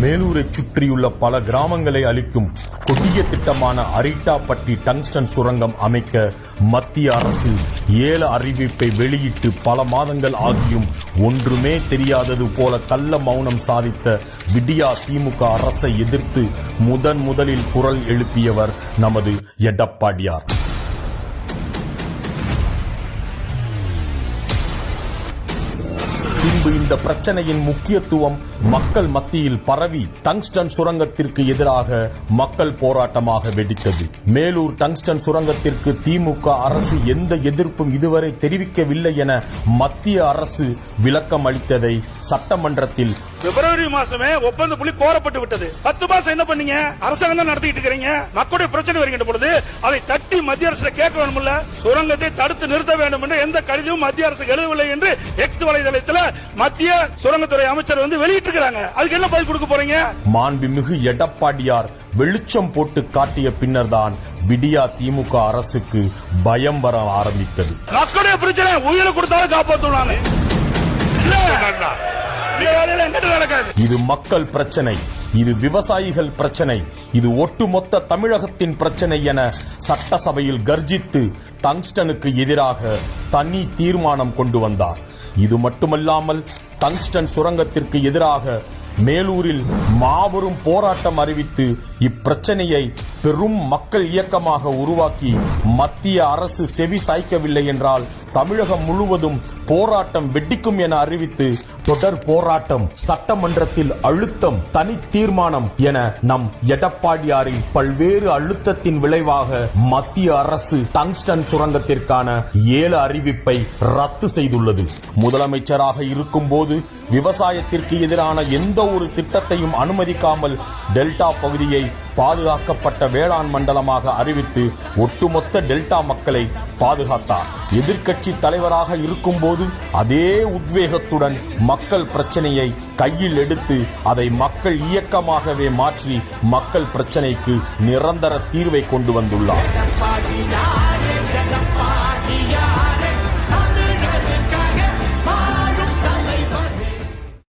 மேலூரை சுற்றியுள்ள பல கிராமங்களை அளிக்கும் கொடிய திட்டமான அரிட்டாப்பட்டி டங்ஸ்டன் சுரங்கம் அமைக்க மத்திய அரசு ஏல அறிவிப்பை வெளியிட்டு பல மாதங்கள் ஆகியும் ஒன்றுமே தெரியாதது போல கள்ள மௌனம் சாதித்த விடியா திமுக அரசை எதிர்த்து முதன் முதலில் குரல் எழுப்பியவர் நமது எடப்பாடியார். முன்பு இந்த பிரச்சனையின் முக்கியத்துவம் மக்கள் மத்தியில் பரவி டங்ஸ்டன் சுரங்கத்திற்கு எதிராக மக்கள் போராட்டமாக வெடித்தது. மேலூர் டங்ஸ்டன் சுரங்கத்திற்கு திமுக அரசு எந்த எதிர்ப்பும் இதுவரை தெரிவிக்கவில்லை என மத்திய அரசு விளக்கம் அளித்ததை சட்டமன்றத்தில் பிப்ரவரி மாசமே ஒப்பந்த புள்ளி கோரப்பட்டு விட்டது. பத்து மாசம் என்ன பண்ணீங்க? அரசாங்கம் தான் நடத்திட்டு இருக்கிறீங்க. மக்களுடைய பிரச்சனை வருகின்ற பொழுது அதை தட்டி மத்திய அரசு கேட்க வேண்டும்ல சுரங்கத்தை தடுத்து நிறுத்த வேண்டும் என்று எந்த கடிதமும் மத்திய அரசு எழுதவில்லை என்று எக்ஸ் வலைதளத்தில் மத்திய சுரங்கத்துறை அமைச்சர் வந்து வெளியிட்டு இருக்காங்க அதுக்கு என்ன பதில் கொடுக்க போறீங்க? மாண்புமிகு எடப்பாடியார் வெளிச்சம் போட்டு காட்டிய பின்னர்தான் விடியா திமுக அரசுக்கு பயம் வர ஆரம்பித்தது. மக்களுடைய பிரச்சனை உயிரை கொடுத்தாலும் காப்பாற்றுவாங்க இது மக்கள் பிரச்சனை இது விவசாயிகள் பிரச்சனை இது ஒட்டுமொத்த தமிழகத்தின் பிரச்சனை என சட்டசபையில் கர்ஜித்து டங்ஸ்டனுக்கு எதிராக தனி தீர்மானம் கொண்டு வந்தார். இது மட்டுமல்லாமல் டங்ஸ்டன் சுரங்கத்திற்கு எதிராக மேலூரில் மாபெரும் போராட்டம் அறிவித்து இப்பிரச்சனையை பெரும் மக்கள் இயக்கமாக உருவாக்கி மத்திய அரசு செவி சாய்க்கவில்லை என்றால் தமிழகம் முழுவதும் போராட்டம் வெடிக்கும் என அறிவித்து தொடர் போராட்டம் சட்டமன்றத்தில் அழுத்தம் தனி தீர்மானம் என நம் எடப்பாடியாரின் பல்வேறு அழுத்தத்தின் விளைவாக மத்திய அரசு டங்ஸ்டன் சுரங்கத்திற்கான ஏழு அறிவிப்பை ரத்து செய்துள்ளது. முதலமைச்சராக இருக்கும் போது விவசாயத்திற்கு எதிரான எந்த ஒரு திட்டத்தையும் அனுமதிக்காமல் டெல்டா பகுதியை பாதுகாக்கப்பட்ட வேளாண் மண்டலமாக அறிவித்து ஒட்டுமொத்த டெல்டா மக்களை பாதுகாத்தார் எதிர்க்கட்சி தலைவராக இருக்கும்போது அதே உத்வேகத்துடன் மக்கள் பிரச்சனையை கையில் எடுத்து அதை மக்கள் இயக்கமாகவே மாற்றி மக்கள் பிரச்சனைக்கு நிரந்தர தீர்வை கொண்டு வந்துள்ளார்.